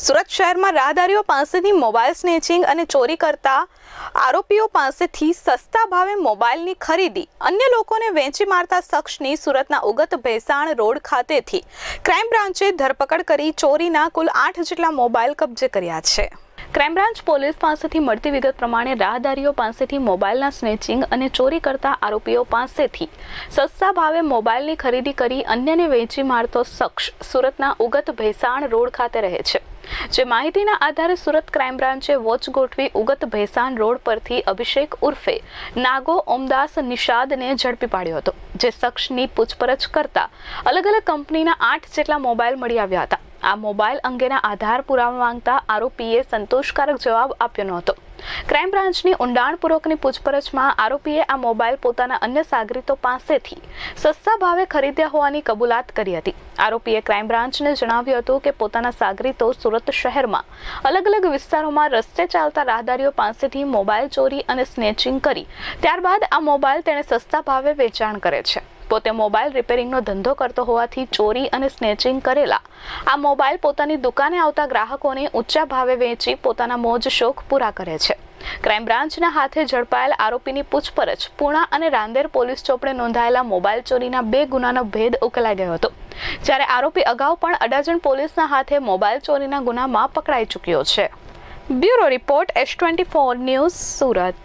સુરત શહેરમાં રાહદારીઓ પાસેથી mobile snatching અને ચોરી કરતા આરોપીઓ પાસેથી સસ્તા ભાવે મોબાઈલની ખરીદી. અન્ય લોકોને વેચી મારતા શખ્સની સુરતના ઉગત ભેસાણ રોડ ખાતેથી. ક્રાઇમ બ્રાન્ચે ધરપકડ કરી ચોરીના કુલ આઠ જેટલા મોબાઈલ કબજે કર્યા છે. ક્રાઇમ બ્રાન્ચ પોલીસ પાસેથી મળતી વિગત પ્રમાણે રાહદારીઓ પાસેથી મોબાઈલના સ્નેચિંગ અને ચોરી કરતા આરોપીઓ પાસેથી સસ્તા ભાવે મોબાઈલની ખરીદી કરી અન્યને વેચી મારતો શખ્સ સુરતના ઉગત ભેસાણ રોડ ખાતે રહે છે. જે માહિતીના આધારે સુરત ક્રાઇમ બ્રાન્ચે વોચ ગોઠવી ઉગત ભેસાણ રોડ પરથી અભિષેક ઉર્ફે નાગો ઓમદાસ નિષાદને ઝડપી પાડ્યો હતો. જે શખ્સની પૂછપરછ કરતા અલગ અલગ કંપનીના આઠ જેટલા મોબાઈલ મળી આવ્યા હતા. આ મોબાઈલ અંગેના આધાર પુરાવા માંગતા આરોપીએ સંતોષકારક જવાબ આપ્યો નહોતો. ક્રાઇમ બ્રાન્ચની ઊંડાણપૂર્વકની પૂછપરછમાં આરોપીએ આ મોબાઈલ પોતાના અન્ય સાગરીતો પાસેથી સસ્તા ભાવે ખરીદ્યા હોવાની કબૂલાત કરી હતી. આરોપીએ ક્રાઇમ બ્રાન્ચને જણાવ્યું હતું કે પોતાના સાગરીતો સુરત શહેરમાં અલગ અલગ વિસ્તારોમાં રસ્તે ચાલતા રાહદારીઓ પાસેથી મોબાઈલ ચોરી અને સ્નેચિંગ કરી, ત્યારબાદ આ મોબાઈલ તેણે સસ્તા ભાવે વેચાણ કરે છે. પોતે મોબાઈલ રિપેરિંગનો ધંધો કરતો હોવાથી ચોરી અને સ્નેચિંગ કરેલા. આ મોબાઈલ પોતાની દુકાને આવતા ગ્રાહકોને ઊંચા ભાવે વેચી પોતાના મોજ શોખ પૂરા કરે છે. ક્રાઇમ બ્રાન્ચના હાથે ઝડપાયેલ આરોપીની પૂછપરછ પૂણા અને રાંદેર પોલીસ ચોપડે નોંધાયેલા મોબાઈલ ચોરીના બે ગુનાનો ભેદ ઉકેલાઈ ગયો હતો. જ્યારે આરોપી અગાઉ પણ અડાજણ પોલીસના હાથે મોબાઈલ ચોરીના ગુનામાં પકડાઈ ચૂક્યો છે. Bureau report S twenty four news Surat.